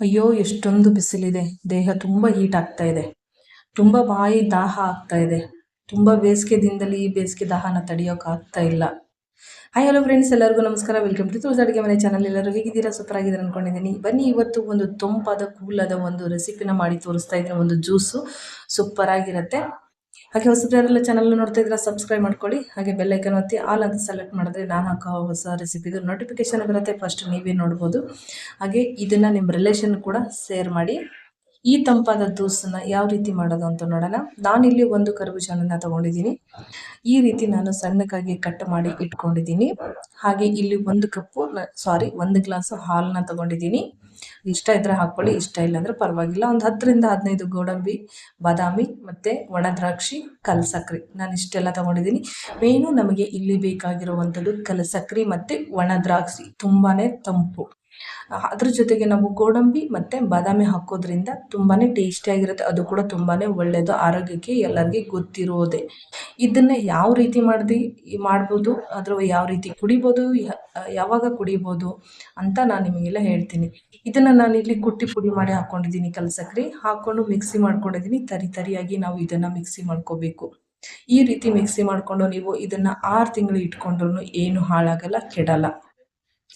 ಅಯ್ಯೋ, ಎಷ್ಟೊಂದು ಬಿಸಿಲಿದೆ. ದೇಹ ತುಂಬ ಹೀಟ್ ಆಗ್ತಾ ಇದೆ. ತುಂಬ ಬಾಯಿ ದಾಹ ಆಗ್ತಾ ಇದೆ. ತುಂಬ ಬೇಸಿಗೆ ದಿನದಲ್ಲಿ ಈ ಬೇಸಿಗೆ ದಾಹನ ತಡೆಯೋಕೆ ಆಗ್ತಾ ಇಲ್ಲ. ಹಾಯ್ ಹಲೋ ಫ್ರೆಂಡ್ಸ್ ಎಲ್ಲರಿಗೂ ನಮಸ್ಕಾರ. ವೆಲ್ಕಮ್ ಟು ತುಳಸಿ ಅಡುಗೆ ಮನೆ ಚಾನಲ್ ಎಲ್ಲರೂ ಹೇಗಿದ್ದೀರಾ? ಸೂಪರ್ ಆಗಿದ್ದಾರೆ ಅಂದ್ಕೊಂಡಿದ್ದೀನಿ ಬನ್ನಿ, ಇವತ್ತು ಒಂದು ತಂಪಾದ ಕೂಲಾದ ಒಂದು ರೆಸಿಪಿನ ಮಾಡಿ ತೋರಿಸ್ತಾ ಇದ್ದೀನಿ. ಒಂದು ಜ್ಯೂಸು ಸೂಪರ್ ಆಗಿರುತ್ತೆ. ಹಾಗೆ ಹೊಸಬ್ರೆಲ್ಲ ಚಾನಲ್ ನೋಡ್ತಾ ಇದ್ರೆ ಸಬ್ಸ್ಕ್ರೈಬ್ ಮಾಡ್ಕೊಳ್ಳಿ. ಹಾಗೆ ಬೆಲ್ಲೈಕನ್ ಒತ್ತಿ ಆಲ್ ಅಂತ ಸೆಲೆಕ್ಟ್ ಮಾಡಿದ್ರೆ ನಾನು ಹಾಕೋ ಹೊಸ ರೆಸಿಪಿದು ನೋಟಿಫಿಕೇಶನ್ ಬರುತ್ತೆ. ಫಸ್ಟ್ ನೀವೇ ನೋಡ್ಬೋದು. ಹಾಗೆ ಇದನ್ನು ನಿಮ್ಮ ರಿಲೇಷನ್ ಕೂಡ ಶೇರ್ ಮಾಡಿ. ಈ ತಂಪಾದ ಜ್ಯೂಸನ್ನು ಯಾವ ರೀತಿ ಮಾಡೋದು ಅಂತ ನೋಡೋಣ. ನಾನಿಲ್ಲಿ ಒಂದು ಕರ್ಬೂಜನನ್ನು ತಗೊಂಡಿದ್ದೀನಿ. ಈ ರೀತಿ ನಾನು ಸಣ್ಣಕ್ಕಾಗಿ ಕಟ್ ಮಾಡಿ ಇಟ್ಕೊಂಡಿದ್ದೀನಿ. ಹಾಗೆ ಇಲ್ಲಿ ಒಂದು ಕಪ್ಪು ಸಾರಿ ಒಂದು ಗ್ಲಾಸು ಹಾಲನ್ನ ತಗೊಂಡಿದ್ದೀನಿ. ಇಷ್ಟ ಇದ್ರೆ ಹಾಕ್ಕೊಳ್ಳಿ, ಇಷ್ಟ ಇಲ್ಲ ಪರವಾಗಿಲ್ಲ. ಒಂದು ಹತ್ತರಿಂದ ಹದಿನೈದು ಗೋಡಂಬಿ, ಬಾದಾಮಿ ಮತ್ತು ಒಣ ದ್ರಾಕ್ಷಿ ಕಲ್ ಸಕ್ಕರೆ ನಾನು ಇಷ್ಟೆಲ್ಲ ತಗೊಂಡಿದ್ದೀನಿ. ಮೇನು ನಮಗೆ ಇಲ್ಲಿ ಬೇಕಾಗಿರುವಂಥದ್ದು ಕಲಸಕ್ರಿ ಮತ್ತು ಒಣ ದ್ರಾಕ್ಷಿ. ತುಂಬಾ ತಂಪು. ಅದ್ರ ಜೊತೆಗೆ ನಾವು ಗೋಡಂಬಿ ಮತ್ತು ಬಾದಾಮಿ ಹಾಕೋದ್ರಿಂದ ತುಂಬಾ ಟೇಸ್ಟಿಯಾಗಿರುತ್ತೆ ಅದು ಕೂಡ ತುಂಬಾ ಒಳ್ಳೆಯದು ಆರೋಗ್ಯಕ್ಕೆ ಎಲ್ಲರಿಗೆ ಗೊತ್ತಿರೋದೆ. ಇದನ್ನು ಯಾವ ರೀತಿ ಮಾಡ್ದು, ಮಾಡ್ಬೋದು ಅಥವಾ ಯಾವ ರೀತಿ ಕುಡಿಬೋದು ಯಾವಾಗ ಕುಡಿಬೋದು ಅಂತ ನಾನು ನಿಮಗೆಲ್ಲ ಹೇಳ್ತೀನಿ. ಇದನ್ನು ನಾನು ಇಲ್ಲಿ ಕುಟ್ಟಿ ಪುಡಿ ಮಾಡಿ ಹಾಕ್ಕೊಂಡಿದ್ದೀನಿ ಕಲಸಕ್ರಿ. ಹಾಕ್ಕೊಂಡು ಮಿಕ್ಸಿ ಮಾಡ್ಕೊಂಡಿದ್ದೀನಿ. ತರಿ ತರಿಯಾಗಿ ನಾವು ಇದನ್ನು ಮಿಕ್ಸಿ ಮಾಡ್ಕೋಬೇಕು. ಈ ರೀತಿ ಮಿಕ್ಸಿ ಮಾಡಿಕೊಂಡು ನೀವು ಇದನ್ನು ಆರು ತಿಂಗಳು ಇಟ್ಕೊಂಡ್ರೂ ಏನು ಹಾಳಾಗಲ್ಲ, ಕೆಡಲ್ಲ.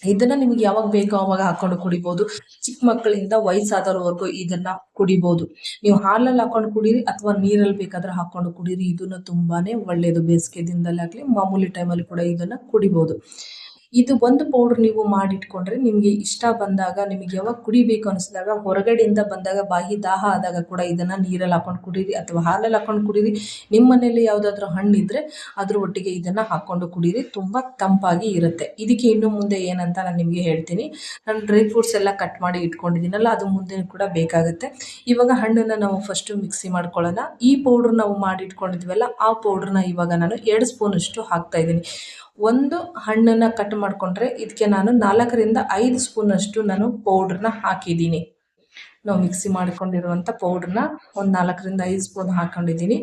ಇದನ್ನ ನಿಮ್ಗೆ ಯಾವಾಗ ಬೇಕೋ ಅವಾಗ ಹಾಕೊಂಡು ಕುಡಿಬಹುದು ಚಿಕ್ಕ ಮಕ್ಕಳಿಂದ ವಯಸ್ಸಾದವ್ರವರೆಗೂ ಇದನ್ನ ಕುಡಿಬಹುದು ನೀವು ಹಾಲಲ್ಲಿ ಹಾಕೊಂಡು ಕುಡೀರಿ ಅಥವಾ ನೀರಲ್ಲಿ ಬೇಕಾದ್ರೆ ಹಾಕೊಂಡು ಕುಡೀರಿ. ಇದನ್ನ ತುಂಬಾನೇ ಒಳ್ಳೆಯದು ಬೇಸಿಗೆ ದಿನದಲ್ಲಾಗಲಿ ಮಾಮೂಲಿ ಟೈಮಲ್ಲಿ ಕೂಡ ಇದನ್ನ ಕುಡಿಬೋದು. ಇದು ಒಂದು ಪೌಡ್ರ್ ನೀವು ಮಾಡಿಟ್ಕೊಂಡ್ರೆ ನಿಮಗೆ ಇಷ್ಟ ಬಂದಾಗ, ನಿಮಗೆ ಯಾವಾಗ ಕುಡಿಬೇಕು ಅನಿಸಿದಾಗ ಹೊರಗಡೆಯಿಂದ ಬಂದಾಗ ಬಾಯಿ ದಾಹ ಆದಾಗ ಕೂಡ ಇದನ್ನು ನೀರಲ್ಲಿ ಹಾಕೊಂಡು ಕುಡೀರಿ ಅಥವಾ ಹಾಲಲ್ಲಿ ಹಾಕೊಂಡು ಕುಡೀರಿ. ನಿಮ್ಮ ಮನೆಯಲ್ಲಿ ಯಾವುದಾದ್ರೂ ಹಣ್ಣಿದ್ರೆ ಅದ್ರ ಒಟ್ಟಿಗೆ ಇದನ್ನು ಹಾಕ್ಕೊಂಡು ಕುಡೀರಿ. ತುಂಬ ತಂಪಾಗಿ ಇರುತ್ತೆ. ಇದಕ್ಕೆ ಇನ್ನು ಮುಂದೆ ಏನಂತ ನಾನು ನಿಮಗೆ ಹೇಳ್ತೀನಿ. ನಾನು ಡ್ರೈ ಫ್ರೂಟ್ಸ್ ಎಲ್ಲ ಕಟ್ ಮಾಡಿ ಇಟ್ಕೊಂಡಿದ್ದೀನಲ್ಲ, ಅದು ಮುಂದೆ ಕೂಡ ಬೇಕಾಗುತ್ತೆ. ಇವಾಗ ಹಣ್ಣನ್ನು ನಾವು ಫಸ್ಟು ಮಿಕ್ಸಿ ಮಾಡ್ಕೊಳ್ಳೋಣ. ಈ ಪೌಡ್ರ್ ನಾವು ಮಾಡಿ ಇಟ್ಕೊಂಡಿದ್ವಲ್ಲ ಆ ಪೌಡ್ರನ್ನ ಇವಾಗ ನಾನು ಎರಡು ಸ್ಪೂನಷ್ಟು ಹಾಕ್ತಾ ಇದ್ದೀನಿ. ಒಂದು ಹಣ್ಣನ್ನು ಕಟ್ ಮಾಡಿಕೊಂಡ್ರೆ ಇದಕ್ಕೆ ನಾನು ನಾಲ್ಕರಿಂದ ಐದು ಸ್ಪೂನಷ್ಟು ನಾನು ಪೌಡ್ರನ್ನ ಹಾಕಿದ್ದೀನಿ. ನಾವು ಮಿಕ್ಸಿ ಮಾಡ್ಕೊಂಡಿರುವಂಥ ಪೌಡ್ರನ್ನ ಒಂದು ನಾಲ್ಕರಿಂದ ಐದು ಸ್ಪೂನ್ ಹಾಕ್ಕೊಂಡಿದ್ದೀನಿ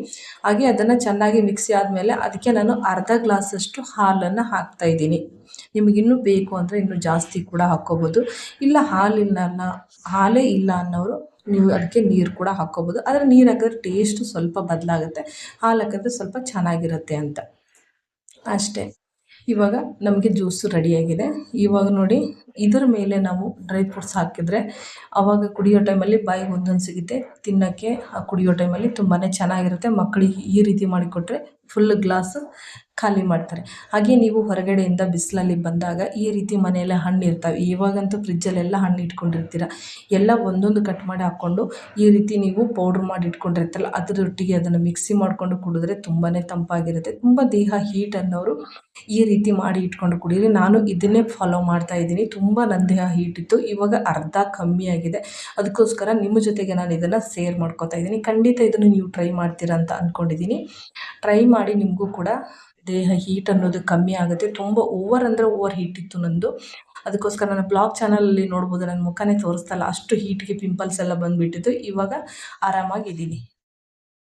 ಹಾಗೆ ಅದನ್ನು ಚೆನ್ನಾಗಿ ಮಿಕ್ಸಿ ಆದಮೇಲೆ ಅದಕ್ಕೆ ನಾನು ಅರ್ಧ ಗ್ಲಾಸಷ್ಟು ಹಾಲನ್ನು ಹಾಕ್ತಾ ಇದ್ದೀನಿ. ನಿಮಗಿನ್ನೂ ಬೇಕು ಅಂದರೆ ಇನ್ನೂ ಜಾಸ್ತಿ ಕೂಡ ಹಾಕ್ಕೋಬೋದು. ಇಲ್ಲ ಹಾಲಿಲ್ಲ ಹಾಲೇ ಇಲ್ಲ ಅನ್ನೋರು ನೀವು ಅದಕ್ಕೆ ನೀರು ಕೂಡ ಹಾಕ್ಕೋಬೋದು. ಆದರೆ ನೀರು ಹಾಕಿದ್ರೆ ಟೇಸ್ಟು ಸ್ವಲ್ಪ ಬದಲಾಗುತ್ತೆ, ಹಾಲು ಹಾಕಿದ್ರೆ ಸ್ವಲ್ಪ ಚೆನ್ನಾಗಿರುತ್ತೆ ಅಂತ. ಅಷ್ಟೇ. ಇವಾಗ ನಮಗೆ ಜ್ಯೂಸು ರೆಡಿಯಾಗಿದೆ ಇವಾಗ ನೋಡಿ, ಇದರ ಮೇಲೆ ನಾವು ಡ್ರೈ ಫ್ರೂಟ್ಸ್ ಹಾಕಿದರೆ ಆವಾಗ ಕುಡಿಯೋ ಟೈಮಲ್ಲಿ ಬಾಯಿಗೆ ಒಂದೊಂದು ಸಿಗುತ್ತೆ. ತಿನ್ನೋಕ್ಕೆ ಕುಡಿಯೋ ಟೈಮಲ್ಲಿ ತುಂಬಾ ಚೆನ್ನಾಗಿರುತ್ತೆ. ಮಕ್ಕಳಿಗೆ ಈ ರೀತಿ ಮಾಡಿಕೊಟ್ರೆ ಫುಲ್ ಗ್ಲಾಸು ಖಾಲಿ ಮಾಡ್ತಾರೆ. ಹಾಗೆ ನೀವು ಹೊರಗಡೆಯಿಂದ ಬಿಸಿಲಲ್ಲಿ ಬಂದಾಗ ಈ ರೀತಿ ಮನೆಯಲ್ಲೇ ಹಣ್ಣು ಇರ್ತವೆ ಇವಾಗಂತೂ ಫ್ರಿಜ್ಜಲ್ಲೆಲ್ಲ ಹಣ್ಣು ಇಟ್ಕೊಂಡಿರ್ತೀರ ಎಲ್ಲ ಒಂದೊಂದು ಕಟ್ ಮಾಡಿ ಹಾಕ್ಕೊಂಡು ಈ ರೀತಿ ನೀವು ಪೌಡ್ರ್ ಮಾಡಿ ಇಟ್ಕೊಂಡಿರ್ತಲ್ಲ ಅದರೊಟ್ಟಿಗೆ ಅದನ್ನು ಮಿಕ್ಸಿ ಮಾಡಿಕೊಂಡು ಕುಡಿದ್ರೆ ತುಂಬಾ ತಂಪಾಗಿರುತ್ತೆ. ತುಂಬ ದೇಹ ಹೀಟ್ ಅನ್ನೋರು ಈ ರೀತಿ ಮಾಡಿ ಇಟ್ಕೊಂಡು ಕುಡೀರಿ. ನಾನು ಇದನ್ನೇ ಫಾಲೋ ಮಾಡ್ತಾ ಇದ್ದೀನಿ. ತುಂಬ ನನ್ನ ದೇಹ ಹೀಟ್ ಇತ್ತು. ಇವಾಗ ಅರ್ಧ ಕಮ್ಮಿ ಆಗಿದೆ. ಅದಕ್ಕೋಸ್ಕರ ನಿಮ್ಮ ಜೊತೆಗೆ ನಾನು ಇದನ್ನು ಸೇರ್ ಮಾಡ್ಕೋತಾ ಇದ್ದೀನಿ. ಖಂಡಿತ ಇದನ್ನು ನೀವು ಟ್ರೈ ಮಾಡ್ತೀರಾ ಅಂತ ಅಂದ್ಕೊಂಡಿದ್ದೀನಿ ಟ್ರೈ ಮಾಡಿ ನಿಮಗೂ ಕೂಡ ದೇಹ ಹೀಟ್ ಅನ್ನೋದು ಕಮ್ಮಿ ಆಗುತ್ತೆ. ತುಂಬ ಓವರ್ ಅಂದರೆ ಓವರ್ ಹೀಟ್ ಇತ್ತು ನಂದು. ಅದಕ್ಕೋಸ್ಕರ ನನ್ನ ಬ್ಲಾಗ್ ಚಾನಲಲ್ಲಿ ನೋಡ್ಬೋದು. ನನ್ನ ಮುಖನೇ ತೋರಿಸ್ತಲ್ಲ ಅಷ್ಟು ಹೀಟ್ಗೆ ಪಿಂಪಲ್ಸ್ ಎಲ್ಲ ಬಂದುಬಿಟ್ಟಿತ್ತು ಇವಾಗ ಆರಾಮಾಗಿದ್ದೀನಿ.